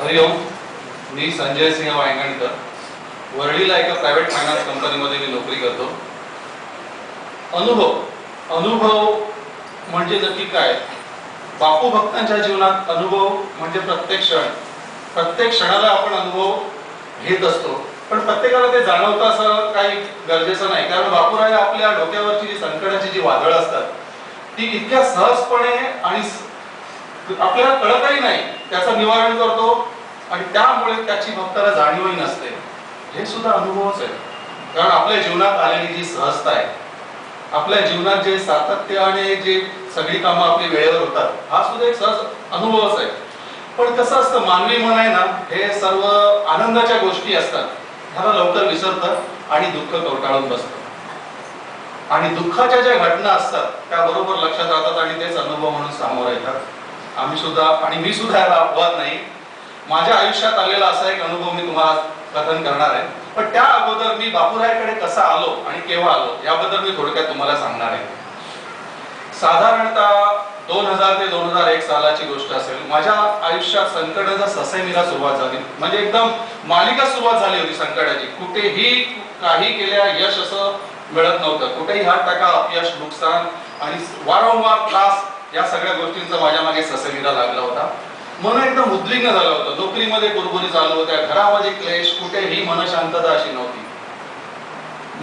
हरिओम मी संजय सिंह वायंगणकर. वरळीला एका private finance कंपनीमध्ये मी नोकरी करतो. अनुभव. अनुभव म्हणजे नक्की काय? बापू भक्तांच्या जीवनात अनुभव म्हणजे प्रत्येक क्षण. प्रत्येक क्षणाला आपण अनुभव घेत असतो. पण प्रत्येकाला ते जाणवतं असं काही गरजेचं नाही. कारण बापूराया आपल्या डोक्यावरची जी संकटाची जी वादळं असतात ती इतक्या सहजपणे आणि आपल्याला कळतही नाही त्याचं निवारण करतो आणि त्यामुळे त्याची भक्ताला जाणीवही नसते. हे सुद्धा अनुभवच आहे. कारण आपल्या जीवनात आलेली जी सहजता आहे आपल्या जीवनात जे सातत्य आणि जे सगळी कामं आपली वेळेवर होतात हा सुद्धा एक सहज अनुभवच आहे. पण कसं असतं मानवी मन आहे ना हे सर्व आनंदाच्या गोष्टी असतात. ह्याला लवकर विसरतं आणि दुःख कवटाळून बसतं. आणि दुःखाच्या ज्या घटना असतात त्या बरोबर लक्षात राहतात आणि तेच अनुभव म्हणून सामोरं येतात. आम्ही सुद्धा आणि मी सुद्धा याला अपवाद नाही. माझ्या आयुष्यात आलेला असा एक अनुभव मी तुम्हाला कथन करणार आहे. पण त्या अगोदर मी बापूरायकडे कसा आलो आणि केव्हा आलो याबद्दल मी थोडक्यात तुम्हाला सांगणार आहे. साधारणतः दोन हजार ते दोन हजार एक सालाची गोष्ट असेल. माझ्या आयुष्यात संकटाचा ससेमीला सुरुवात झाली. म्हणजे एकदम मालिका सुरुवात झाली होती संकटाची. कुठेही काही केल्या यश असं मिळत नव्हतं. कुठेही हा टाका अपयश नुकसान आणि वारंवार त्रास या सगळ्या गोष्टींचा माझ्या मागे ससेमिरा लागला होता. मन एकदम उद्विग्न झालं होतं. नोकरीमध्ये कुरबुरी चालू होत्या. घरामध्ये क्लेश कुठेही मन शांतता अशी नव्हती.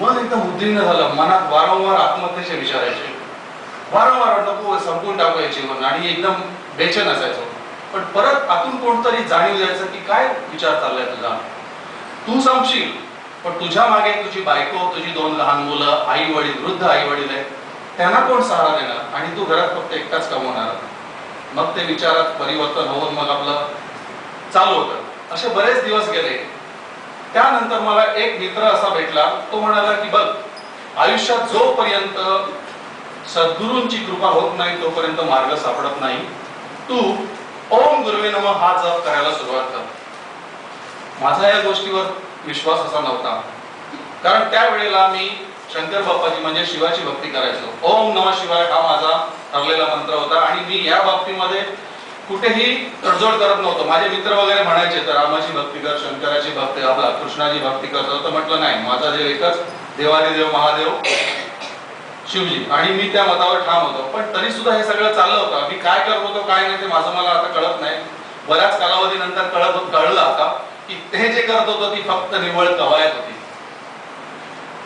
मन एकदम उद्विग्न झालं. मनात वारंवार आत्महत्येचे विचार यायचे. वारंवार नको संपून टाकायचे जीवन आणि एकदम बेचैन असायचो. पण परत आतून कोणतरी जाणीव द्यायचं की काय विचार चाललाय तुझा? तू संपशील पण तुझ्या मागे तुझी बायको तुझी दोन लहान मुलं आई वडील वृद्ध आई वडील आहेत. त्यांना कोण सहारा देणार? आणि तू घरात फक्त एकटाच कमवणार. मग ते विचारात परिवर्तन होऊन मग आपलं चालू होतं. असे बरेच दिवस गेले. त्यानंतर मला एक मित्र असा भेटला. तो म्हणाला की बघ आयुष्यात जोपर्यंत सद्गुरूंची कृपा होत नाही तोपर्यंत मार्ग सापडत नाही. तू ओम गुरुवे नम हा जप करायला सुरुवात कर. माझा या गोष्टीवर विश्वास असा नव्हता. कारण त्यावेळेला मी शंकर बाप्पाची म्हणजे शिवाची भक्ती करायचो. ओम नम शिवाय हा माझा ठरलेला मंत्र होता. आणि मी या बाबतीमध्ये कुठेही तडजोड करत नव्हतो. माझे मित्र वगैरे म्हणायचे तर रामाची भक्ती कर शंकराची भक्ती आपला कृष्णाची भक्ती करतो तर म्हटलं नाही माझा देव एकच देवादिदेव महादेव शिवजी. आणि मी त्या मतावर ठाम होतो. पण तरी सुद्धा हे सगळं चाललं होतं. मी काय करत होतो काय नाही ते माझं मला आता कळत नाही. बऱ्याच कालावधीनंतर कळत कळलं आता की ते जे करत होतं ती फक्त निव्वळ कवायत होती.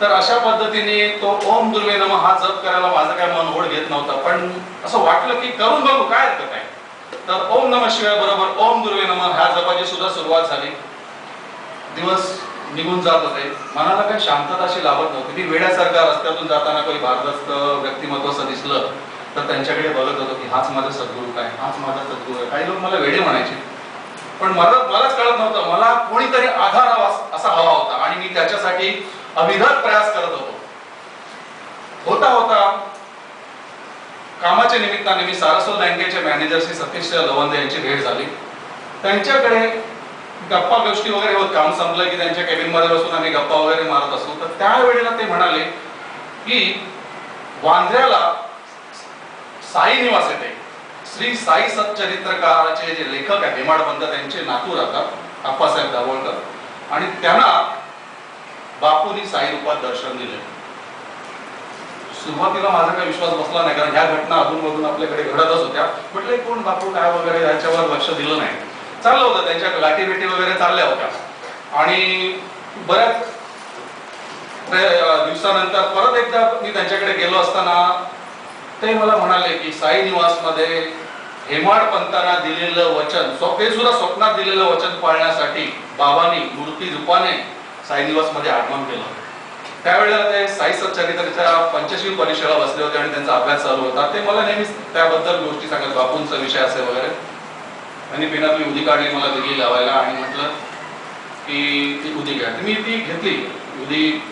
तर अशा पद्धतीने तो ओम दुर्वे नम हा जप करायला माझं काय मन ओढ घेत नव्हतं. पण असं वाटलं की करून बघू काय हरकत आहे. तर ओम नम शिवाय बरोबर ओम दुर्वे नम ह्या जपाची सुद्धा सुरुवात झाली. दिवस निघून जात होते. मनाला काही शांतता अशी लाभत नव्हती. मी वेड्यासारखा रस्त्यातून जाताना काही भारदस्त व्यक्तिमत्व असं दिसलं तर त्यांच्याकडे बघत होतो की हाच माझा सद्गुरू काय? हाच माझा सद्गुरू आहे. काही लोक मला वेडे म्हणायचे. पण मला मलाच कळत नव्हतं. मला कोणीतरी आधार हवा असा हवा होता. आणि मी त्याच्यासाठी अविरत प्रयास करत होतो. होता होता कामाच्या निमित्ताने मी सारस्वत बँकेचे मॅनेजर श्री सतीश लवंदे यांची भेट झाली. त्यांच्याकडे गप्पा गोष्टी वगैरे होत. काम संपलं की त्यांच्या केबिनमध्ये बसून आम्ही गप्पा वगैरे मारत असतो तर त्यावेळेला ते म्हणाले की वांद्र्याला साई निवास येते. श्री साई सच्चरित्रकाराचे जे लेखक आहेत हेमाडपंत त्यांचे नातू राहतात आप्पासाहेब दाभोळकर. आणि त्यांना बापूंनी साई रूपात दर्शन दिले. सुरुवातीला माझा काही विश्वास बसला नाही कारण ह्या घटना अधूनमधून आपल्याकडे घडतच होत्या. म्हटलं कोण बापू काय वगैरे याच्यावर लक्ष दिलं नाही. चाललं होतं त्यांच्या गाठी भेटी वगैरे चालल्या होत्या. आणि बऱ्याच दिवसानंतर परत एकदा मी त्यांच्याकडे गेलो असताना ते मला म्हणाले की साई निवासमध्ये हेमाड पंतांना दिलेलं वचन ते सुद्धा स्वप्नात दिलेलं वचन पाळण्यासाठी बाबांनी मूर्ती रूपाने साई मध्ये आगमन केलं. त्यावेळेला ते साई सच्चरित्राच्या पंचशील परीक्षेला बसले होते आणि त्यांचा अभ्यास चालू होता. ते मला नेहमीच त्याबद्दल गोष्टी सांगत बापूंचा विषय असे वगैरे. आणि पिनातली उदी काढली मला दिली लावायला आणि म्हटलं की ती उदी घ्या. मी ती घेतली. उदी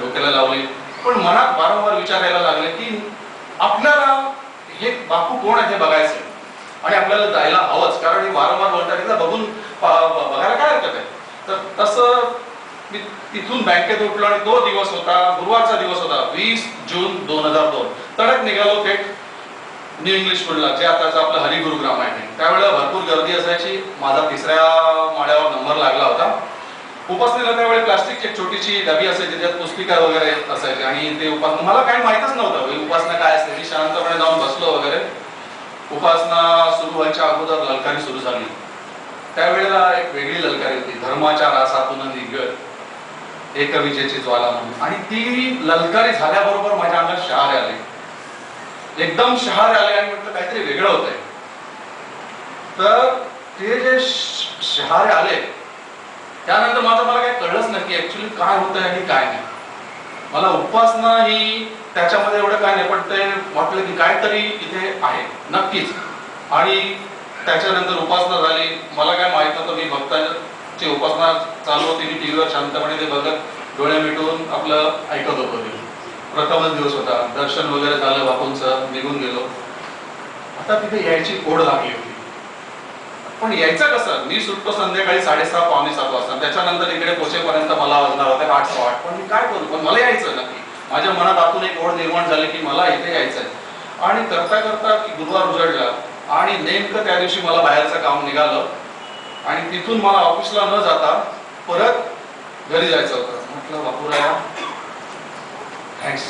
डोक्याला लावली. पण मनात वारंवार विचारायला लागले की आपल्याला हे बापू कोण आहे हे बघायचं. आणि आपल्याला जायला हवंच. कारण हे वारंवार बोलतात बघून बघायला काय हरकत आहे? तर तसं मी तिथून बँकेत उठलो आणि तो दिवस होता गुरुवारचा दिवस होता वीस जून दोन हजार दोन. तडक निघालो थेट. न्यू इंग्लिश स्कूलला जे आताचं आपलं हरिगुरुग्राम आहे. त्यावेळेला भरपूर गर्दी असायची. माझा तिसऱ्या माळ्यावर नंबर लागला होता. उपासनेला त्यावेळी प्लास्टिकची एक छोटीशी डबी असायची त्यात पुस्तिका वगैरे असायची. आणि ते उपासना मला काही माहितच नव्हतं. उपासना काय असते? मी शांतपणे जाऊन बसलो वगैरे. उपासना सुरू व्हायच्या अगोदर ललकारी सुरू झाली. त्यावेळेला एक वेगळी ललकारी होती. धर्माच्या रासातून निघत. एक विजेची ज्वाला म्हणून. आणि ती ललकारी झाल्याबरोबर माझ्या अंगात शहारे आले. एकदम शहारे आले आणि म्हटलं काहीतरी वेगळं होतंय. तर ते जे शहारे आले त्यानंतर माझं मला काही कळलंच नाही की ऍक्च्युली काय होतंय आणि काय नाही. मला उपासना ही त्याच्यामध्ये एवढं काय नाही पण ते वाटलं की काहीतरी इथे आहे नक्कीच. आणि त्याच्यानंतर उपासना झाली. मला काय माहीत नव्हतं मी ची उपासना चालू होती मी टीव्हीवर शांतपणे ते बघत डोळे मिटून आपलं ऐकत होतो ते. प्रथमच दिवस होता. दर्शन वगैरे झालं बापूंचं निघून गेलो. आता तिथे यायची ओढ लागली होती. पण यायचं कसं? मी सुटतो संध्याकाळी साडेसहा पावणे सात वाजता. त्याच्यानंतर इकडे पोचेपर्यंत मला वाजणार होता आठ सहा आठ. पण मी काय करू? पण मला यायचं नक्की. माझ्या मनात आतून एक ओढ निर्माण झाली की मला इथे यायचंय. आणि करता करता गुरुवार उजळला आणि नेमकं त्या दिवशी मला बाहेरचं काम निघालं. आणि तिथून मला ऑफिसला न जाता परत घरी जायचं होतं. म्हटलं बापूराया थँक्स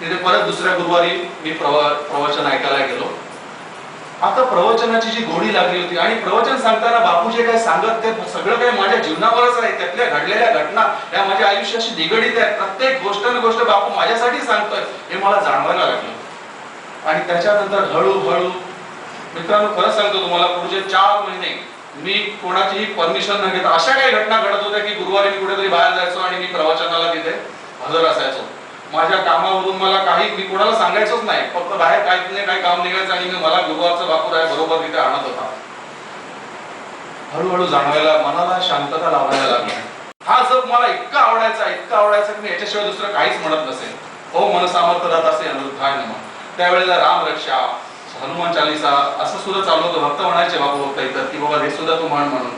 तिथे परत दुसऱ्या गुरुवारी मी प्रवा प्रवचन ऐकायला गेलो. आता प्रवचनाची जी गोडी लागली होती आणि प्रवचन सांगताना बापू जे काय सांगत ते सगळं काही माझ्या जीवनावरच आहे. त्यातल्या घडलेल्या घटना या माझ्या आयुष्याशी निगडीत आहेत. प्रत्येक गोष्ट न गोष्ट बापू माझ्यासाठी सांगतोय हे मला जाणवायला लागलं. आणि त्याच्यानंतर हळूहळू मित्रांनो खरं सांगतो तुम्हाला पुढचे चार महिने मी कोणाचीही परमिशन न घेता अशा काही घटना घडत होत्या की गुरुवारी मी कुठेतरी बाहेर जायचो आणि मी प्रवचनाला तिथे हजर असायचो. माझ्या कामावरून मला काही मी कोणाला सांगायचोच नाही. फक्त बाहेर काहीच नाही काही काम निघायचं आणि मी मला गुरुवारचं बापूर आहे बरोबर तिथे आणत होता. हळूहळू जाणवायला मनाला शांतता लावायला लागली. हा जप मला इतका आवडायचा इतका आवडायचा की मी याच्याशिवाय दुसरं काहीच म्हणत नसेल हो मन सामर्थ्य दात असे अनुरुद्धाय नम. त्यावेळेला राम रक्षा. हनुमान चालीसा असं सुद्धा चालू होतं. भक्त म्हणायचे बाबा भक्त इतर की बाबा हे सुद्धा तू म्हण म्हणून.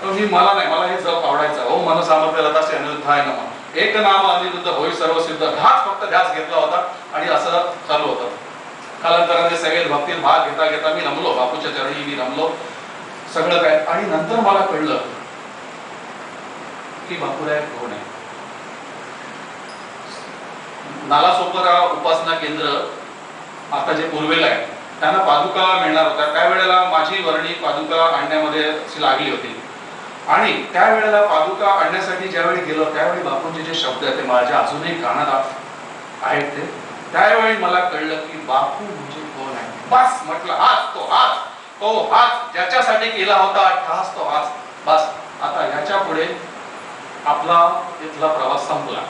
पण मी मला नाही मला हे जप आवडायचं. हो मन सामर्थ्य लतासे अनुरुद्धाय नम. एक नाम अनिरुद्ध होई सर्व सिद्ध. हाच फक्त ध्यास घेतला होता आणि असं चालू होतं. कालांतराने सगळे भक्तीत भाग घेता घेता मी रमलो. बापूच्या चरणी मी रमलो. सगळं काय? आणि नंतर मला कळलं की बापूराय कोण आहे. नालासोपारा उपासना केंद्र आता जे पूर्वेला आहे त्यांना पादुका मिळणार होत्या. त्यावेळेला माझी वर्णी पादुका आणण्यामध्ये लागली होती. आणि त्यावेळेला पादुका आणण्यासाठी ज्यावेळी गेलो त्यावेळी बापूंचे जे शब्द आहेत ते माझ्या अजूनही कानात आहेत ते. त्यावेळी मला कळलं की बापू म्हणजे कोण आहे? बस म्हटलं हाच तो हाच. तो हाच ज्याच्यासाठी केला होता ठास तो हाच. बस. आता ह्याच्या पुढे आपला इथला प्रवास संपला.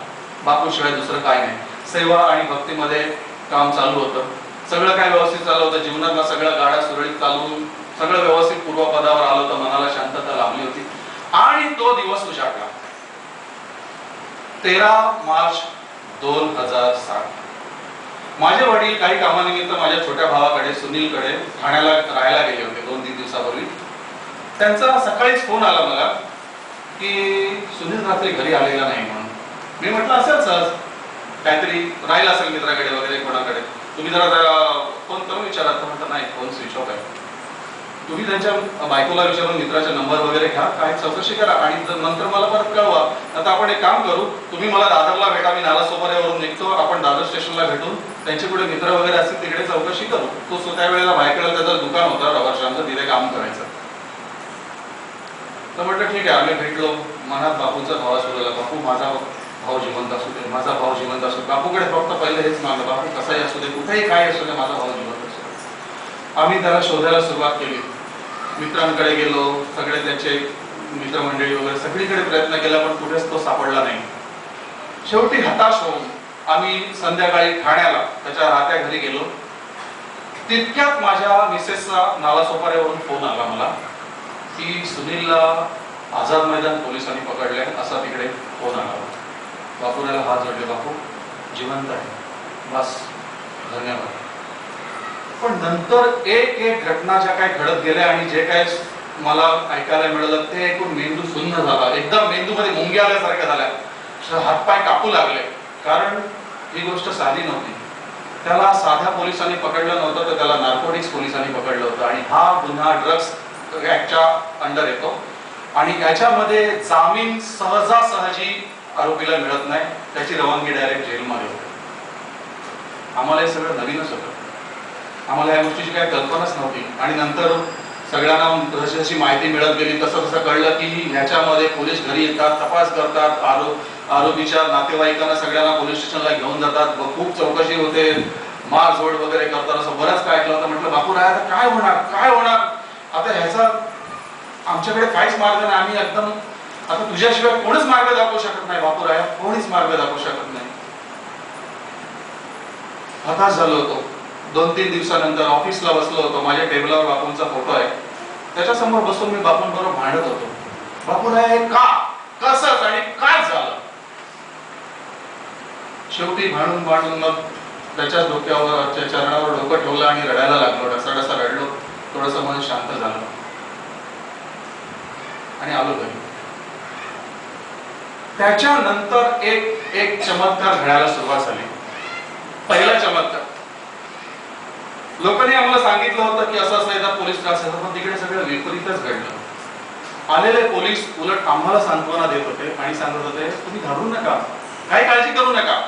बापू शिवाय दुसरं काय नाही. सेवा आणि भक्तीमध्ये काम चालू होतं. सगळं काय व्यवस्थित चाललं होतं? जीवनातला सगळं गाड्या सुरळीत चालून सगळं व्यवस्थित पूर्वपदावर आलं होतं. मनाला शांतता लाभली होती. आणि तो दिवस उजाडला तेरा मार्च दोन हजार सात. माझे वडील काही कामानिमित्त माझ्या छोट्या भावाकडे सुनीलकडे ठाण्याला राहायला गेले होते दोन तीन दिवसापूर्वी. त्यांचा सकाळीच फोन आला मला की सुनील रात्री घरी आलेला नाही म्हणून. मी म्हटलं असेल सहज. काहीतरी राहिला असेल मित्राकडे वगैरे कोणाकडे? तुम्ही जरा त्या- फोन करून विचारा. तर म्हटलं नाही फोन स्विच ऑफ आहे. तुम्ही त्यांच्या बायकोला विचारून मित्राचा नंबर वगैरे घ्या काय चौकशी करा. आणि जर नंतर मला परत कळवा आता आपण एक काम करू. तुम्ही मला दादरला भेटा मी नाला सोपाऱ्यावरून निघतो. आपण दादर स्टेशनला भेटून त्यांचे कुठे मित्र वगैरे असतील तिकडे चौकशी करू. तो सो त्यावेळेला बायकडे त्याचं दुकान होतं रवर्षांचं तिथे काम करायचं. तर म्हटलं ठीक आहे आम्ही भेटलो. मनात बापूचा भावा सुरू बापू माझा भाऊ जिवंत असू दे माझा भाऊ जिवंत असू बापूकडे फक्त पहिले हेच मानलं बापू कसाही असू दे कुठेही काय असू दे माझा भाऊ जिवंत असू दे. आम्ही त्याला शोधायला सुरुवात केली. मित्रांकडे गेलो सगळे त्याचे मित्रमंडळी वगैरे सगळीकडे प्रयत्न केला पण कुठेच तो सापडला नाही. शेवटी हताश होऊन आम्ही संध्याकाळी ठाण्याला त्याच्या राहत्या घरी गेलो. तितक्यात माझ्या मिसेसचा नालासोपाऱ्यावरून फोन आला मला की सुनीलला आझाद मैदान पोलिसांनी पकडले असा तिकडे फोन आला. बापूराला हात जोडले बापू जिवंत आहे. बस धन्यवाद. पण नंतर एक एक घटना ज्या काय घडत गेल्या आणि जे काय मला ऐकायला मिळालं ते ऐकून मेंदू सुन्न झाला. एकदम मेंदूमध्ये मुंग्या आल्यासारख्या झाल्या. हातपाय कापू लागले. कारण ही गोष्ट साधी नव्हती. त्याला साध्या पोलिसांनी पकडलं नव्हतं तर त्याला नार्कोटिक्स पोलिसांनी पकडलं होतं. आणि हा गुन्हा ड्रग्स ऍक्टच्या अंडर येतो. आणि याच्यामध्ये जामीन सहजासहजी आरोपीला मिळत नाही त्याची रवानगी डायरेक्ट जेलमध्ये होते. आम्हाला हे सगळं नवीनच होतं. आम्हाला या गोष्टीची काही कल्पनाच नव्हती. आणि नंतर सगळ्यांना जशी जशी माहिती मिळत गेली तसं तसं कळलं की ह्याच्यामध्ये पोलीस घरी येतात तपास करतात आरोप आरोपीच्या नातेवाईकांना सगळ्यांना पोलीस स्टेशनला घेऊन जातात. व खूप चौकशी होते. मारझोड वगैरे करतात असं बरंच काय ऐकलं होतं. म्हटलं बापू राय आता काय होणार? काय होणार? आता ह्याचा आमच्याकडे काहीच मार्ग नाही. आम्ही एकदम आता तुझ्याशिवाय कोणीच मार्ग दाखवू शकत नाही बापूराया. कोणीच मार्ग दाखवू शकत नाही. हताश झालो होतो. दोन तीन दिवसानंतर ऑफिसला बसलो होतो. माझ्या टेबलावर बापूंचा फोटो आहे. त्याच्यासमोर बसून मी बापूंबरोबर भांडत होतो. बापूराया हे का? कसंच आणि काय झालं? शेवटी भांडून भांडून मग त्याच्या डोक्यावर चरणावर डोकं ठेवलं आणि रडायला लागलो. डसा रडलो. थोडस मन शांत झालं. आणि आलो घरी. त्याच्यानंतर एक एक चमत्कार घडायला सुरुवात झाली. पहिला चमत्कार. लोकांनी आम्हाला सांगितलं होतं की असं असं पोलीस त्रास येतात पण तिकडे सगळं विपरीतच घडलं. आलेले पोलीस उलट आम्हाला सांत्वना देत होते आणि सांगत होते तुम्ही घाबरू नका. काही काळजी करू नका.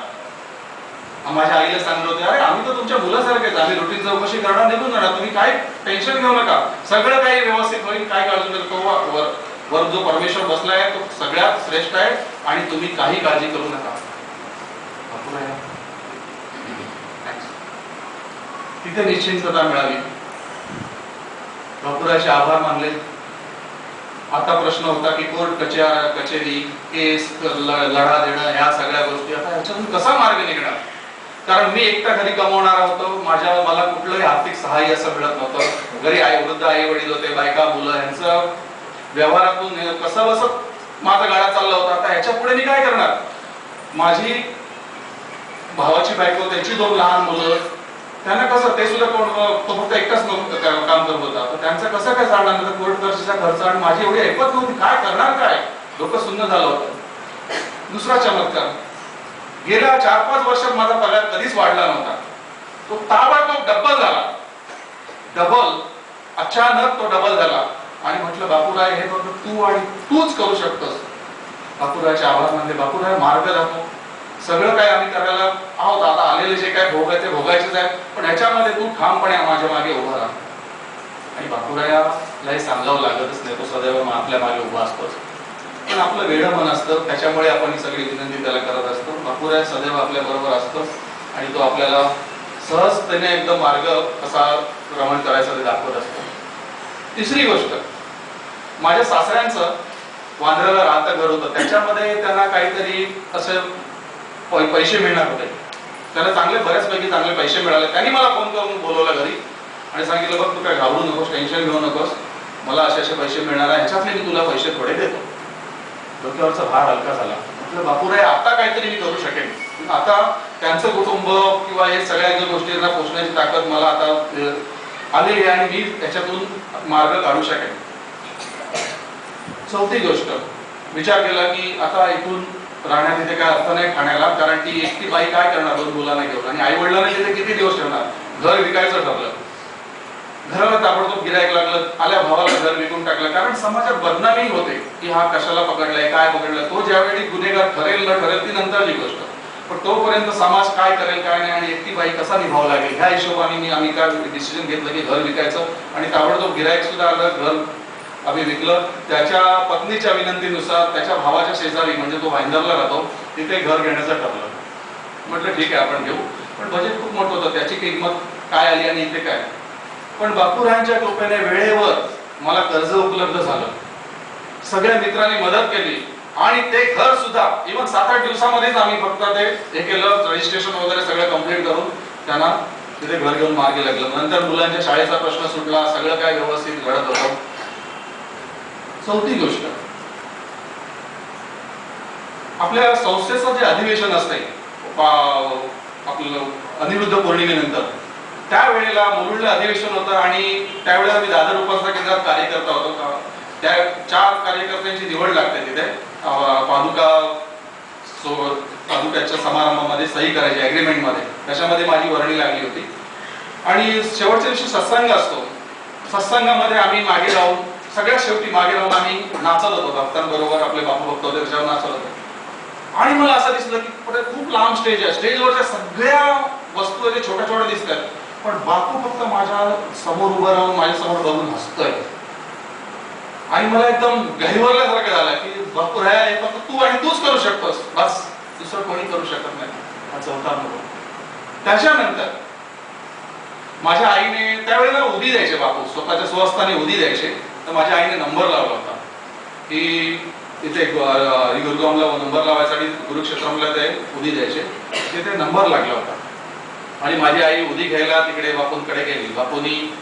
माझ्या आईला सांगत होते अरे आम्ही तर तुमच्या मुलासारखेच आम्ही रुटीन चौकशी करणार. निघून जाणार. तुम्ही काय टेन्शन घेऊ नका. सगळं काही व्यवस्थित होईल. काय काळजी नका वर जो परमेश्वर बसलाय तो सगळ्यात श्रेष्ठ आहे आणि तुम्ही काही काळजी करू नका. तिथे निश्चिंतता मिळाली बापुराचे आभार मानले. आता प्रश्न होता की कोर्ट कच्या कचेरी केस ल- लढा देणं ह्या सगळ्या गोष्टी. आता ह्याच्यातून कसा मार्ग निघणार? कारण मी एकटा घरी कमवणारा होतो. माझ्या मला कुठलंही आर्थिक सहाय्य असं मिळत नव्हतं. घरी आई वृद्ध आई वडील होते बायका मुलं यांचं व्यवहारातून कसा कसं माझा गाडा चालला होता. आता ह्याच्या पुढे मी काय करणार? माझी भावाची बायको त्याची दोन लहान मुलं त्यांना कसं ते सुद्धा कोण तो फक्त एकटाच काम करत होता. तर त्यांचं कसं काय चालणार? नाही कोर्ट खर्चचा खर्च आणि माझी एवढी ऐपत नव्हती. काय करणार काय? डोकं सुन्न झालं होतं. दुसरा चमत्कार. गेल्या चार पाच वर्षात माझा पगार कधीच वाढला नव्हता. तो ताबडतोब डबल झाला. डबल अचानक तो डबल झाला. आणि म्हटलं बापूराय हे फक्त तू आणि तूच करू शकतोस. बापूरायचे आभार मानले बापूराय मार्ग दाखव. सगळं काय आम्ही करायला आहोत. आता आलेले जे काय भोग आहे ते भोगायचेच आहे. पण ह्याच्यामध्ये तू ठामपणे माझ्या मागे उभा राहा. आणि बापूरायाला हे सांगावं लागतच नाही. तो सदैव आपल्या मागे उभा असतोच. पण आपलं वेळं मन असतं. त्याच्यामुळे आपण ही सगळी विनंती त्याला करत असतो. बापूराय सदैव आपल्या बरोबर असतो. आणि तो आपल्याला सहजतेने एकदम मार्ग कसा भ्रमण करायचा ते दाखवत असतो. तिसरी गोष्ट माझ्या सासऱ्यांचं वांद्र्याला राहतं घर होतं त्याच्यामध्ये त्यांना काहीतरी असं पै- पैसे मिळणार होते. त्याला चांगले बऱ्याचपैकी चांगले पैसे मिळाले. त्यांनी मला फोन करून बोलवलं घरी आणि सांगितलं बघ तू काय घाबरू नकोस टेन्शन घेऊ नकोस. मला असे असे पैसे मिळणार आहे. ह्याच्यातले मी तुला पैसे थोडे देतो. डोक्यावरचा भार हलका झाला. म्हटलं बापूराय आता काहीतरी मी करू शकेन. आता त्यांचं कुटुंब किंवा हे सगळ्या ज्या गोष्टींना पोचण्याची ताकद मला आता आलेली आणि मी त्याच्यातून मार्ग काढू शकेन. चौथी गोष्ट विचार केला की आता इथून राहण्यात इथे काय अर्थ नाही खाण्याला कारण ती एकटी बाई काय करणार दोन मुलांना घेऊन? आणि आई वडिलांना तिथे किती दिवस ठेवणार? घर विकायचं ठरलं. घराला ताबडतोब गिरायक लागलं आल्या भावाला घर विकून टाकलं कारण समाजात बदनामी होते की हा कशाला पकडलाय काय पकडलं तो ज्यावेळी गुन्हेगार ठरेल न ठरेल ती नंतरची गोष्ट. पण तोपर्यंत समाज काय करेल काय नाही आणि एकटी बाई कसा निभाव लागेल? ह्या हिशोबाने मी आम्ही काय डिसिजन घेतलं की घर विकायचं आणि ताबडतोब गिरायक सुद्धा आलं घर आम्ही विकलं. त्याच्या पत्नीच्या विनंतीनुसार त्याच्या भावाच्या शेजारी म्हणजे तो भाईंदरला राहतो तिथे घर घेण्याचं ठरलं. म्हटलं ठीक आहे आपण घेऊ. पण बजेट खूप मोठं होतं त्याची किंमत काय आली आणि इथे काय? पण बापूरायांच्या कृपेने वेळेवर मला कर्ज उपलब्ध झालं. सगळ्या मित्रांनी मदत केली. आणि ते घर सुद्धा इव्हन सात आठ दिवसामध्येच आम्ही फक्त ते हे केलं रजिस्ट्रेशन वगैरे सगळं कंप्लीट करून त्यांना तिथे घर घेऊन मार्गी लागलं. नंतर मुलांच्या शाळेचा प्रश्न सुटला सगळं काय व्यवस्थित घडत होतं. चौथी गोष्ट. आपल्या संस्थेचं जे अधिवेशन असते आपलं अनिरुद्ध पौर्णिमेनंतर त्यावेळेला मुरुडला अधिवेशन होतं आणि त्यावेळेला मी दादर उपासना केंद्रात कार्यकर्ता होतो. का- त्या चार कार्यकर्त्यांची निवड लागते तिथे. पादुका सो तालुक्याच्या समारंभामध्ये सही करायची ॲग्रीमेंटमध्ये त्याच्यामध्ये माझी वर्णी लागली होती. आणि शेवटच्या दिवशी सत्संग असतो. सत्संगामध्ये आम्ही मागे राहून सगळ्यात शेवटी मागे राहून आम्ही नाचत होतो. भक्तांबरोबर आपले बापू भक्त होते त्याच्यावर नाचत होतो. आणि मला असं दिसलं की पुढे खूप लांब स्टेज आहे. स्टेजवरच्या सगळ्या वस्तू छोट्या छोट्या दिसत पण बापू फक्त माझ्यासमोर उभं राहून माझ्यासमोर बघून हसतोय. आणि मला एकदम गहिवरल्यासारखं झालं की बापू ह्या हे फक्त तू आणि तूच करू शकतोस. बस दुसरं कोणी करू शकत नाही. हा चौथा अनुभव त्याच्यानंतर माझ्या आईने त्यावेळेला उदी द्यायचे बापू. स्वतःच्या स्वस्थाने उदी द्यायचे. तर माझ्या आईने नंबर लावला होता. की तिथे गुरुगामला नंबर लावायसाठी गुरुक्षेत्राला ते उदी द्यायचे. तिथे नंबर लागला होता. आणि माझी आई उदी घ्यायला तिकडे बापूंकडे गेली. बापूंनी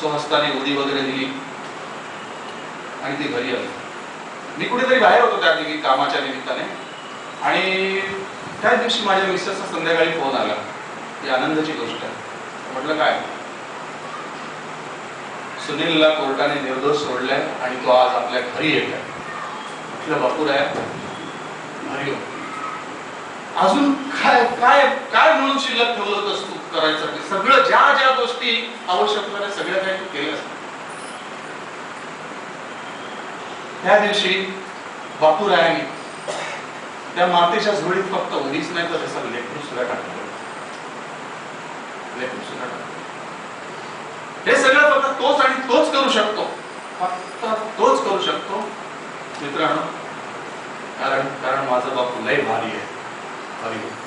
स्वहस्ताने उदी वगैरे दिली. आणि ती घरी आलो. मी कुठेतरी बाहेर होतो त्या दिवशी कामाच्या निमित्ताने. आणि त्याच दिवशी माझ्या मिसेसचा संध्याकाळी फोन आला. ही आनंदाची गोष्ट आहे. म्हटलं काय? सुनीलला कोर्टाने निर्दोष सोडलाय आणि तो आज आपल्या घरी येत आहे म्हटलं बापूर आहे घरी हो. अजून काय काय काय म्हणून शिल्लक ठेवलं होतंस तू करायचं? सगळं ज्या ज्या गोष्टी आवश्यक सगळं सगळ्या काही तू केल्यास. त्या दिवशी बापूरायाने त्या मातेच्या झोळीत फक्त उदीच नाही तर त्याचा लेकरू सुद्धा टाकलं. लेकरू सुद्धा टाकलं. हे सगळं फक्त तोच आणि तोच करू शकतो. फक्त तोच करू शकतो. मित्रांनो कारण कारण माझा बापू लय भारी.